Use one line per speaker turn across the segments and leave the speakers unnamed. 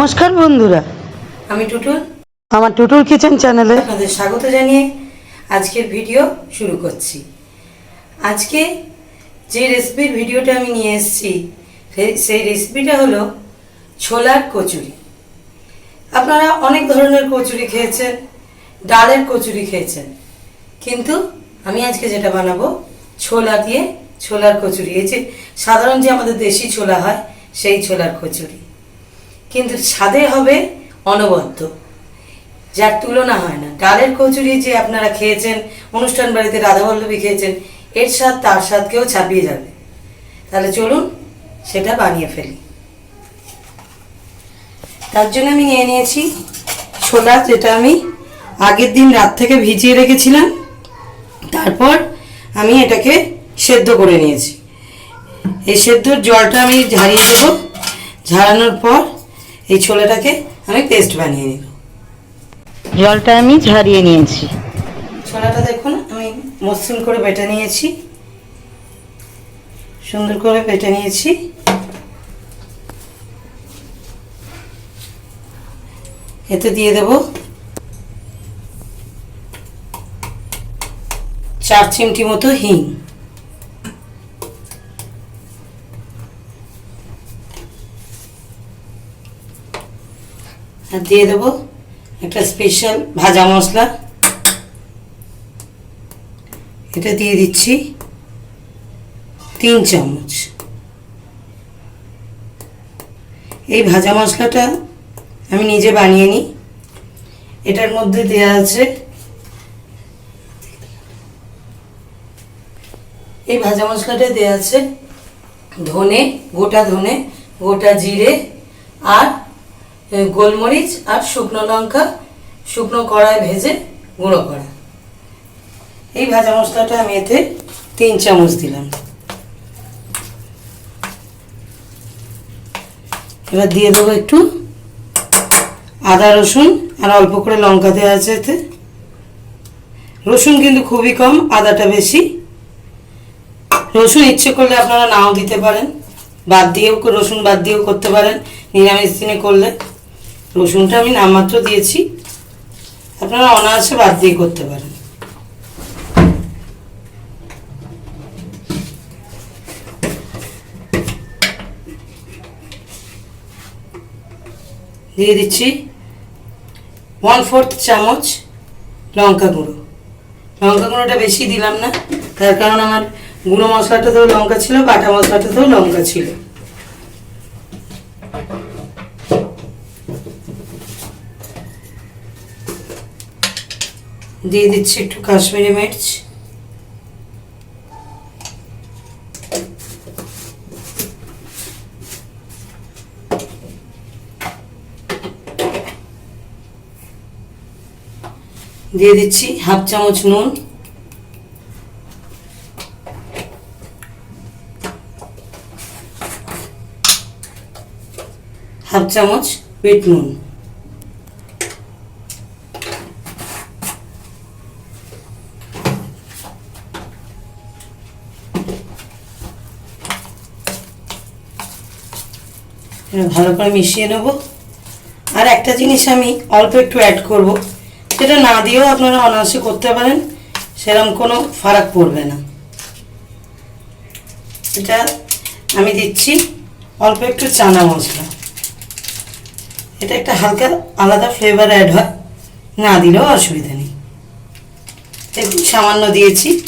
নমস্কার বন্ধুরা।
আমি টুটুল।
আমার টুটুল কিচেন চ্যানেলে
আপনাদের স্বাগত জানিয়ে আজকের ভিডিও শুরু করছি। আজকে যে রেসিপির ভিডিওটা আমি নিয়ে এসেছি সেই রেসিপিটা হলো ছোলার কচুরি। আপনারা অনেক ধরনের কচুরি খেয়েছেন ডালের কচুরি খেয়েছেন কিন্তু আমি আজকে যেটা বানাবো ছোলা দিয়ে ছোলার কচুরি। এই যে সাধারণ যে আমাদের দেশি ছোলা হয় সেই ছোলার কচুরি। কিন্তু স্বাদে হবে অনবদ্য। যার তুলনা হয় না। ডালের কচুরি যে আপনারা খেয়েছেন, অনুষ্ঠান বাড়িতে রাধাবল্লভী খেয়েছেন, এর স্বাদ তার স্বাদকেও ছাপিয়ে যাবে। তাহলে চলুন সেটা বানিয়ে ফেলি। তার জন্য আমি নিয়ে নিয়েছি ছোলা, যেটা আমি আগের দিন রাত থেকে ভিজিয়ে রেখেছিলাম। তারপর আমি এটাকে সেদ্ধ করে নিয়েছি। এই সেদ্ধর জলটা আমি ঝারিয়ে দেবো। ঝাড়ানোর পর এই ছোলাটাকে আমি পেস্ট বানিয়ে নেব।
জলটা আমি ঝারিয়ে নিয়েছি।
ছোলাটা দেখুন আমি মসৃণ করে বেটে নিয়েছি। সুন্দর করে বেটে নিয়েছি। এতে দিয়ে দেব চার চিমটি মতো হিং। আর দিয়ে দেবো একটা স্পেশাল ভাজা মশলা। এটা দিয়ে দিচ্ছি তিন চামচ। এই ভাজা মশলাটা আমি নিজে বানিয়ে নিই। এটার মধ্যে দেওয়া আছে এই ভাজা মশলাটা দেওয়া আছে ধনে, গোটা ধনে, গোটা জিরে আর গোলমরিচ আর শুকনো লঙ্কা, শুকনো কড়ায় ভেজে গুঁড়ো করা। এই ভাজা মশলাটা আমি এতে তিন চামচ দিলাম। এবার দিয়ে দেবো একটু আদা, রসুন আর অল্প করে লঙ্কা দেওয়া আছে এতে। রসুন কিন্তু খুবই কম, আদাটা বেশি। রসুন ইচ্ছে করলে আপনারা নাও দিতে পারেন। বাদ দিয়েও, রসুন বাদ দিয়েও করতে পারেন। নিরামিষ দিনে করলে রসুনটা আমি নামমাত্র দিয়েছি। আপনারা অনায়াসে বাদ দিয়ে করতে পারেন। দিয়ে দিচ্ছি ওয়ান ফোর্থ চামচ লঙ্কা গুঁড়ো। লঙ্কা গুঁড়োটা বেশি দিলাম না, তার কারণ আমার গুঁড়ো মশলাটাতেও লঙ্কা ছিল, বাটা মশলাটাতেও লঙ্কা ছিল। দিয়ে দিচ্ছি একটু কাশ্মীরি মির্চ। দিয়ে দিচ্ছি হাফ চামচ নুন। হাফ চামচ বিট নুন। ভালো করে মিশিয়ে নেব। আর একটা জিনিস আমি অল্প একটু অ্যাড করব। যেটা না দিয়েও আপনারা অনায়াসে করতে পারেন সেরকম কোনো ফারাক পড়বে না। এটা আমি দিচ্ছি অল্প একটু চানা মশলা। এটা একটা হালকা আলাদা ফ্লেভার অ্যাড হয়। না দিলেও অসুবিধা নেই। একটু সামান্য দিয়েছি।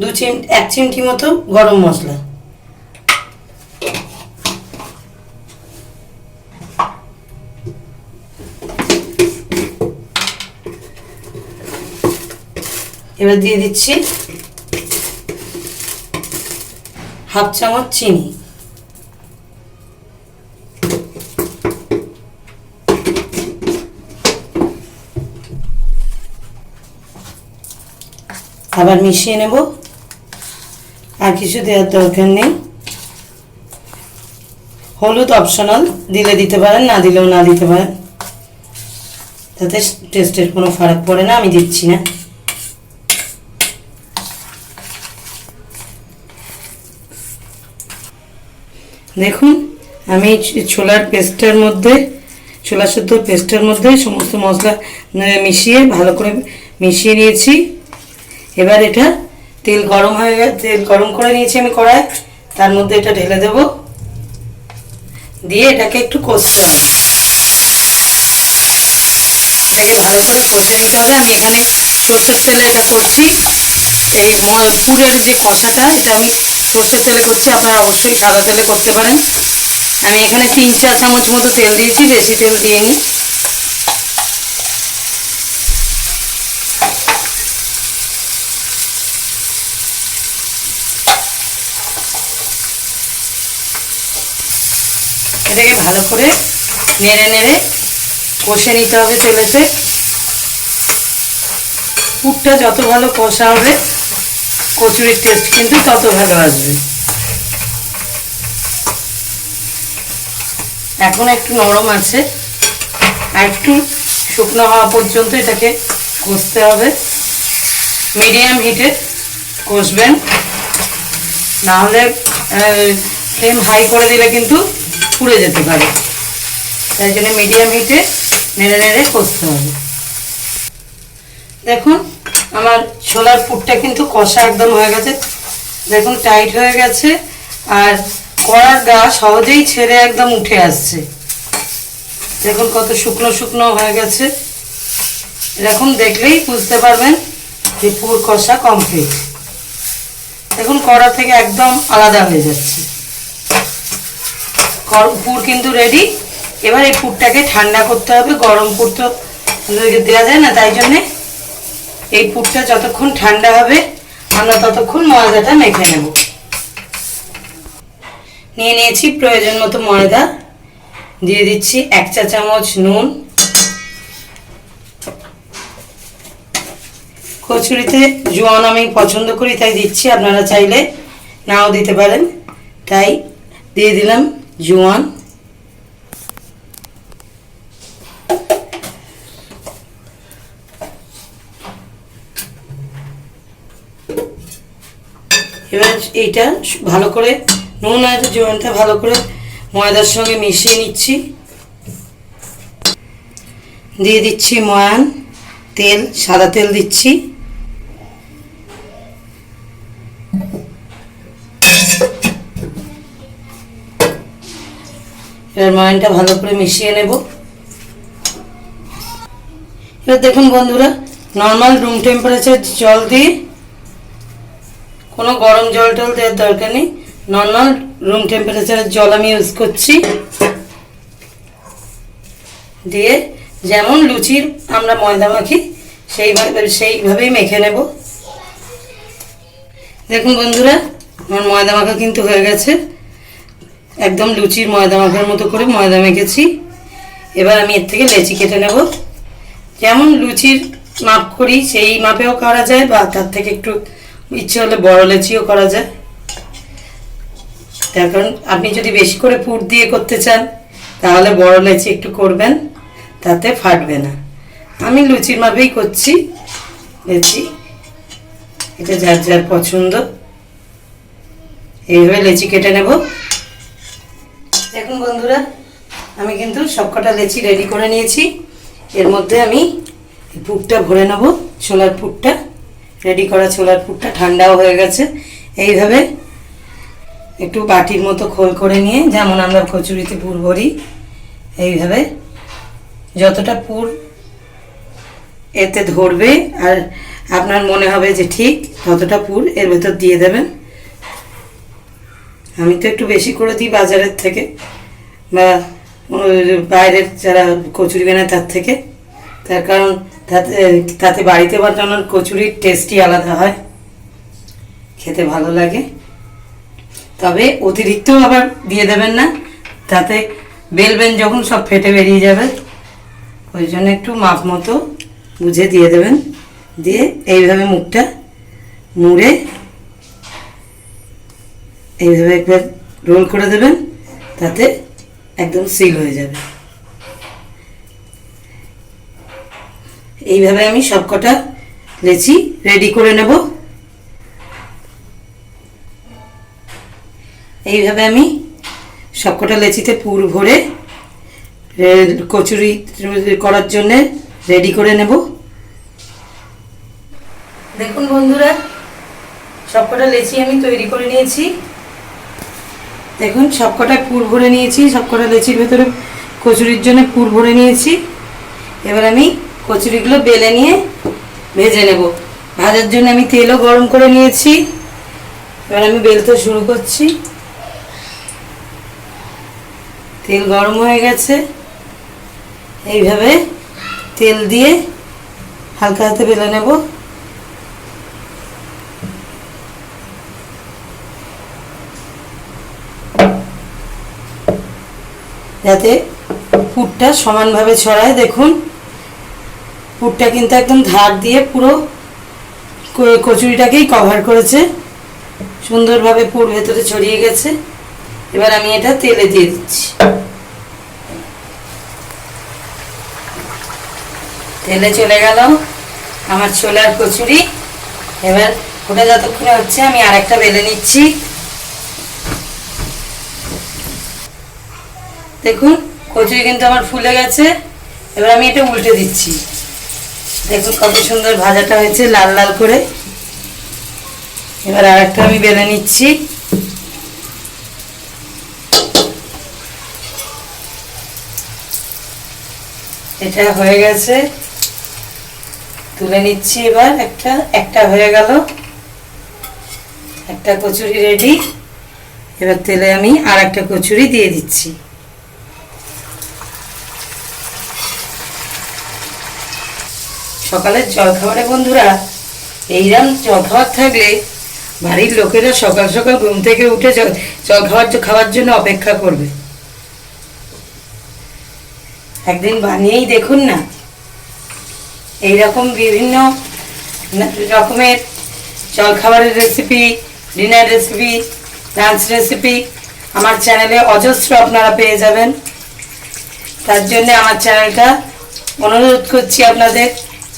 দু চিম, এক চিমটি মতো গরম মশলা। এবার দিয়ে দিচ্ছি হাফ চামচ চিনি। আবার মিশিয়ে নেব। আর কিছু দেওয়ার দরকার নেই। হলুদ অপশনাল দিলে দিতে পারেন, না দিলেও না দিতে পারেন। তাতে টেস্টের কোনো ফারাক পড়ে না, আমি দিচ্ছি না। দেখুন, আমি ছোলার পেস্টের মধ্যে, ছোলা শুদ্ধ পেস্টের মধ্যে সমস্ত মশলা মিশিয়ে ভালো করে মিশিয়ে নিয়েছি। এবার এটা তেল গরম হয়ে গেছে, তেল গরম করে নিয়েছি আমি কড়াই তার মধ্যে এটা ঢেলে দেব। দিয়ে এটাকে একটু কষতে হবে। এটাকে ভালো করে কষে নিতে হবে। আমি এখানে সর্ষের তেলে এটা করছি। এই ম- পুরের যে কষাটা, এটা আমি সর্ষের তেলে করছি। আপনারা অবশ্যই সাদা তেলে করতে পারেন। আমি এখানে তিন চার চামচ মতো তেল দিয়েছি। বেশি তেল দিইনি। এটাকে ভালো করে নেড়ে নেড়ে কষে নিতে হবে তেলেতে। পুরটা যত ভালো কষা হবে, কচুরির টেস্ট কিন্তু তত ভালো আসবে। এখন একটু নরম আছে। আর একটু শুকনো হওয়া পর্যন্ত এটাকে কষতে হবে। মিডিয়াম হিটে কষবেন। না হলে ফ্লেম হাই করে দিলে কিন্তু পুড়ে যেতে পারে। তাই জন্য মিডিয়াম হিটে নেড়ে নেড়ে কষতে হবে। দেখুন, আমার ছোলার পুরটা কিন্তু কষা একদম হয়ে গেছে। দেখুন টাইট হয়ে গেছে। আর কড়ার গা সহজেই ছেড়ে একদম উঠে আসছে। দেখুন, কত শুকনো শুকনো হয়ে গেছে। এরকম দেখলেই বুঝতে পারবেন যে পুর কষা কমপ্লিট দেখুন, কড়া থেকে একদম আলাদা হয়ে যাচ্ছে। পুর কিন্তু রেডি এবার এই পুরটাকে ঠান্ডা করতে হবে, গরম পুর তো দেওয়া যায় না, তাই জন্যে এই পুরটা যতক্ষণ ঠান্ডা হবে, আমরা ততক্ষণ ময়দাটা মেখে নেব। নিয়ে নিয়েছি প্রয়োজন মতো ময়দা, দিয়ে দিচ্ছি এক চা চামচ নুন। কচুরিতে জোয়ান আমি পছন্দ করি, তাই দিচ্ছি, আপনারা চাইলে নাও দিতে পারেন। তাই দিয়ে দিলাম। জোয়ান। এবার এইটা ভালো করে নুন আর জোয়ানটা ভালো করে ময়দার সঙ্গে মিশিয়ে নিচ্ছি। দিয়ে দিচ্ছি ময়ান তেল, সাদা তেল দিচ্ছি। এবার ময়ানটা ভালো করে মিশিয়ে নেব। এবার দেখুন বন্ধুরা নর্মাল রুম টেম্পারেচার জল দিয়ে কোনো গরম জল টল দেওয়ার দরকার নেই। নর্মাল রুম টেম্পারেচারের জল আমি ইউজ করছি। দিয়ে যেমন লুচির আমরা ময়দা মাখি, সেইভাবে, সেইভাবেই মেখে নেব। দেখুন বন্ধুরা, আমার ময়দা মাখা কিন্তু হয়ে গেছে। একদম লুচির ময়দা মাখার মতো করে ময়দা মেখেছি এবার আমি এর থেকে লেচি কেটে নেব। যেমন লুচির মাপ করি, সেই মাপেও করা যায় বা তার থেকে একটু ইচ্ছে হলে বড় লেচিও করা যায়। তার কারণ আপনি যদি বেশি করে পুর দিয়ে করতে চান, তাহলে বড় লেচি একটু করবেন, তাতে ফাটবে না। আমি লুচির মাপেই করছি। লেচি, এটা যার যার পছন্দ। এইভাবে লেচি কেটে নেব। দেখুন বন্ধুরা, আমি কিন্তু সবকটা লেচি রেডি করে নিয়েছি। এর মধ্যে আমি পুরটা ভরে নেব, ছোলার পুরটা। রেডি করা ছোলার পুরটা ঠান্ডাও হয়ে গেছে। এইভাবে একটু বাটির মতো খোল করে নিয়ে, যেমন আমরা কচুরিতে পুর ভরি, এইভাবে যতটা পুর এতে ধরবে, আর আপনার মনে হবে যে ঠিক ততটা পুর এর ভেতর দিয়ে দেবেন। আমি তো একটু বেশি করে দিই বাজারের থেকে, বা বাইরের যারা কচুরি বানায় তার থেকে। তার কারণ তাতে তাতে বাড়িতে বানানোর কচুরির টেস্টই আলাদা হয়, খেতে ভালো লাগে। তবে অতিরিক্ত আবার দিয়ে দেবেন না, তাতে বেলবেন যখন সব ফেটে বেরিয়ে যাবে, ওই জন্য একটু মাপ মতো বুঝে দিয়ে দেবেন। দিয়ে এইভাবে মুখটা মুড়ে এইভাবে একবার রোল করে দেবেন, তাতে একদম সিল হয়ে যাবে। এইভাবে আমি সবকটা লেচি রেডি করে নেব। এইভাবে আমি সবকটা লেচিতে পুর ভরে কচুরি করার জন্য রেডি করে নেব। দেখুন বন্ধুরা, সবকটা লেচি আমি তৈরি করে নিয়েছি। দেখুন, সবকটা পুর ভরে নিয়েছি, সবকটা লেচির ভেতরে কচুরির জন্য পুর ভরে নিয়েছি। এবার আমি কচুরিগুলো বেলে নিয়ে ভেজে নেব। ভাজার জন্য আমি তেলও গরম করে নিয়েছি। এবার আমি বেলতে শুরু করছি। তেল গরম হয়ে গেছে। এইভাবে তেল দিয়ে হালকা হাতে বেলে নেব। যাতে পুরটা সমানভাবে ছড়ায়। দেখুন পুরটা কিন্তু একদম ধার দিয়ে পুরো কচুরিটাকেই কভার করেছে। সুন্দরভাবে পুর ভেতরে ছড়িয়ে গেছে। এবার আমি এটা তেলে দিয়ে দিচ্ছি। তেলে চলে গেল আমার ছোলার কচুরি। এবার ওটা যতক্ষণে হচ্ছে আমি আরেকটা বেলে নিচ্ছি। দেখুন কচুরি কিন্তু আমার ফুলে গেছে। এবার আমি এটা উল্টে দিচ্ছি। দেখুন কত সুন্দর ভাজাটা হয়েছে লাল লাল করে। এবার আর একটা আমি বেলে নিচ্ছি। এটা হয়ে গেছে। তুলে নিচ্ছি এবার একটা একটা হয়ে গেল। একটা কচুরি রেডি। এবার তেলে আমি আর একটা কচুরি দিয়ে দিচ্ছি। সকালের জলখাবারে বন্ধুরা এইরকম জলখাবার থাকলে বাড়ির লোকেরা সকাল সকাল ঘুম থেকে উঠে জল জলখাবার খাওয়ার জন্য অপেক্ষা করবে। একদিন বানিয়েই দেখুন না, এইরকম বিভিন্ন রকমের জলখাবারের recipe dinner recipe lunch recipe আমার চ্যানেলে অজস্র আপনারা পেয়ে যাবেন। তার জন্য আমার চ্যানেলটা অনুরোধ করছি আপনাদের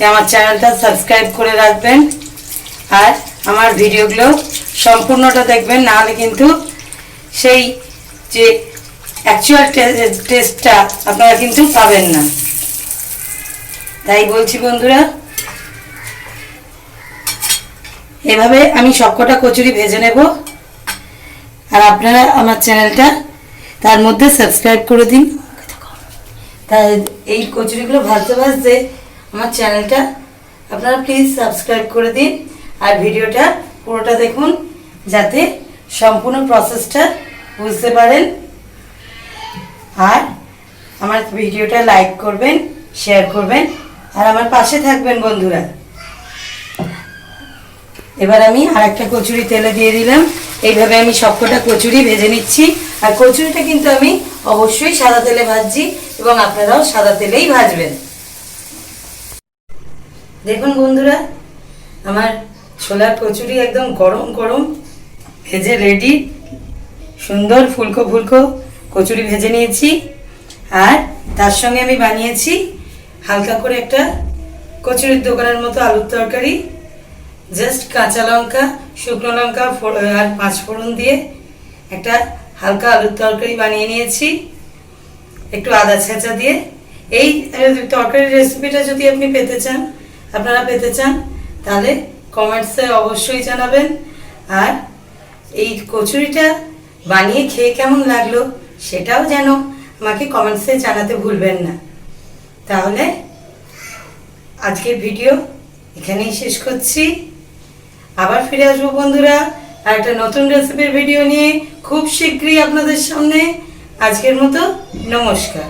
যে আমার চ্যানেলটা সাবস্ক্রাইব করে রাখবেন আর আমার ভিডিওগুলো সম্পূর্ণটা দেখবেন, নাহলে কিন্তু সেই যে অ্যাকচুয়াল টেস্টটা আপনারা কিন্তু পাবেন না। তাই বলছি বন্ধুরা, এভাবে আমি সবকটা কচুরি ভেজে নেব। আর আপনারা আমার চ্যানেলটা তার মধ্যে সাবস্ক্রাইব করে দিন। তাই এই কচুরিগুলো ভাজতে ভাজতে আমার চ্যানেলটা। আপনারা প্লিজ সাবস্ক্রাইব করে দিন আর ভিডিওটা পুরোটা দেখুন যাতে সম্পূর্ণ প্রসেসটা বুঝতে পারেন। আর আমার ভিডিওটা লাইক করবেন শেয়ার করবেন আর আমার পাশে থাকবেন বন্ধুরা। এবার আমি আর একটা কচুরি তেলে দিয়ে দিলাম। এইভাবে আমি সবকটা কচুরি ভেজে নিচ্ছি। আর কচুরিটা কিন্তু আমি অবশ্যই সাদা তেলে ভাজছি এবং আপনারাও সাদা তেলেই ভাজবেন। দেখুন বন্ধুরা, আমার ছোলার কচুরি একদম গরম গরম, ভেজে রেডি সুন্দর ফুলকো ফুলকো কচুরি ভেজে নিয়েছি। আর তার সঙ্গে আমি বানিয়েছি হালকা করে একটা কচুরির দোকানের মতো আলুর তরকারি জাস্ট কাঁচা লঙ্কা, শুকনো লঙ্কা আর পাঁচ ফোড়ন দিয়ে একটা হালকা আলুর তরকারি বানিয়ে নিয়েছি। একটু আদা ছেঁচা দিয়ে। এই তরকারির রেসিপিটা যদি আপনি পেতে চান আপনারা পেতে চান, তাহলে কমেন্টসে অবশ্যই জানাবেন। আর এই কচুরিটা বানিয়ে খেয়ে কেমন লাগল সেটাও যেন আমাকে কমেন্টসে জানাতে ভুলবেন না। তাহলে আজকের ভিডিও এখানেই শেষ করছি। আবার ফিরে আসব বন্ধুরা, আর একটা নতুন রেসিপির ভিডিও নিয়ে খুব শীঘ্রই আপনাদের সামনে। আজকের মতো নমস্কার।